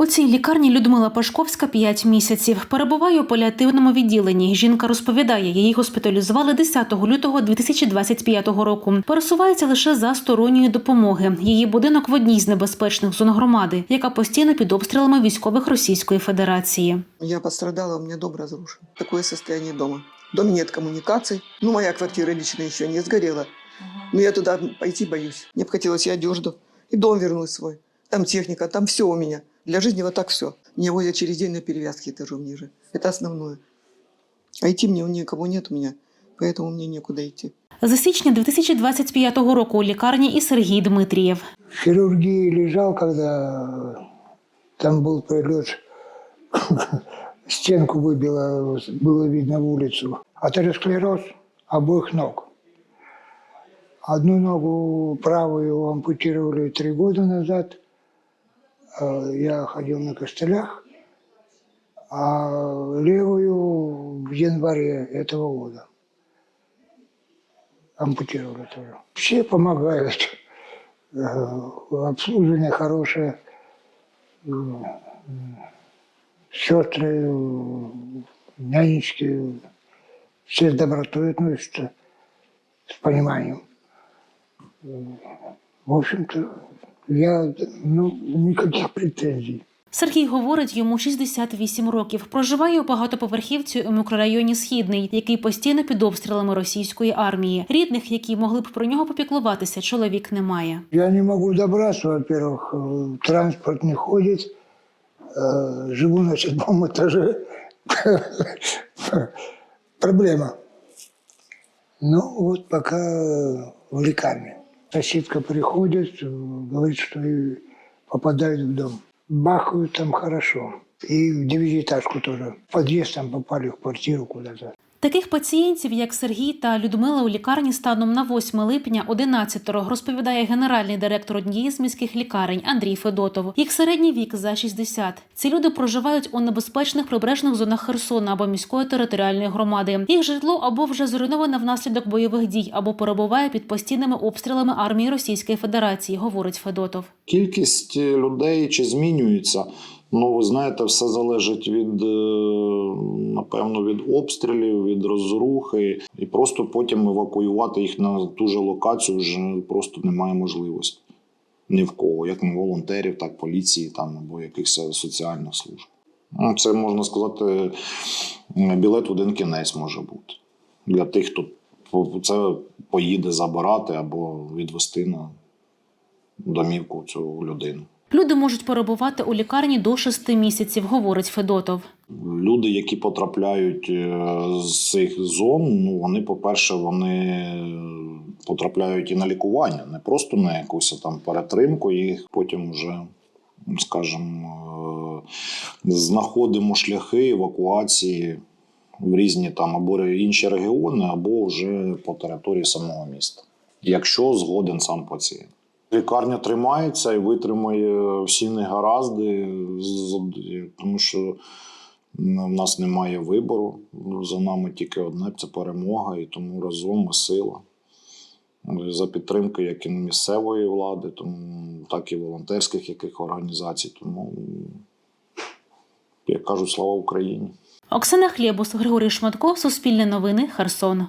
У цій лікарні Людмила Пашковська 5 місяців. Перебуває у паліативному відділенні. Жінка розповідає, її госпіталізували 10 лютого 2025 року. Пересувається лише за сторонньої допомоги. Її будинок в одній з небезпечних зон громади, яка постійно під обстрілами військових Російської Федерації. Я пострадала, у меня дом разрушен. Такое состояние дома. В доме нет коммуникаций. Ну, моя квартира личная еще не сгорела. Но я туда пойти боюсь. Мне бы хотелось и одежду, и дом вернуть свой. Там техника, там все у меня. Для жизни вот так все. Меня возят через день на перевязке этажом ниже. Это основное. А идти мне никого нет у меня, поэтому мне некуда идти. За січня 2025 року у лікарні і Сергій Дмитрієв. В хирургии лежал, когда там был прилет, стенку выбило, было видно в улицу. Атеросклероз обоих ног. Одну ногу правую ампутировали три года назад. Э, Я ходил на костылях, а левую в январе этого года ампутировали тоже. Все помогают. Э, обслуживание хорошее, сестры, нянечки, все с добротой относятся, с пониманием. В общем-то, я, ну, никаких претензий. Сергій говорить, йому 68 років. Проживає у багатоповерхівці у мікрорайоні Східний, який постійно під обстрілами російської армії. Рідних, які могли б про нього попіклуватися, чоловік не має. Я не могу добраться, во-первых, э, транспорт не ходит, э, живу на седьмом этаже. Проблема. Ну вот пока в лекарне. Соседка приходит, э, говорит, что попадает в дом. Бахают там хорошо. И в девятиэтажку тоже. В подъезд там попали, в квартиру куда-то. Таких пацієнтів, як Сергій та Людмила, у лікарні станом на 8 липня 11 розповідає генеральний директор однієї з міських лікарень Андрій Федотов. Їх середній вік за 60. Ці люди проживають у небезпечних прибережних зонах Херсона або міської територіальної громади. Їх житло або вже зруйноване внаслідок бойових дій, або перебуває під постійними обстрілами армії Російської Федерації, говорить Федотов. Кількість людей чи змінюється. Ну, ви знаєте, все залежить від, е, напевно, від обстрілів, від розрухи, і просто потім евакуювати їх на ту же локацію вже просто немає можливості. Ні в кого, як не волонтерів, так поліції там або якихось соціальних служб. Ну, Це можна сказати, білет в один кінець може бути для тих, хто це поїде забирати або відвести на домівку цю людину. Люди можуть перебувати у лікарні до 6 місяців, говорить Федотов. Люди, які потрапляють е, з цих зон, ну вони, по-перше, вони потрапляють і на лікування, не просто на якусь там перетримку, їх потім вже, скажімо, е, знаходимо шляхи евакуації в різні там або інші регіони, або вже по території самого міста, якщо згоден сам пацієнт. Лікарня тримається і витримує всі негаразди, тому що в нас немає вибору. За нами тільки одне це перемога, і тому разом ми сила. За підтримки як і місцевої влади, тому, так і волонтерських яких організацій. Тому, як кажуть, слава Україні! Оксана Хлєбус, Григорій Шматко, Суспільне новини, Херсон.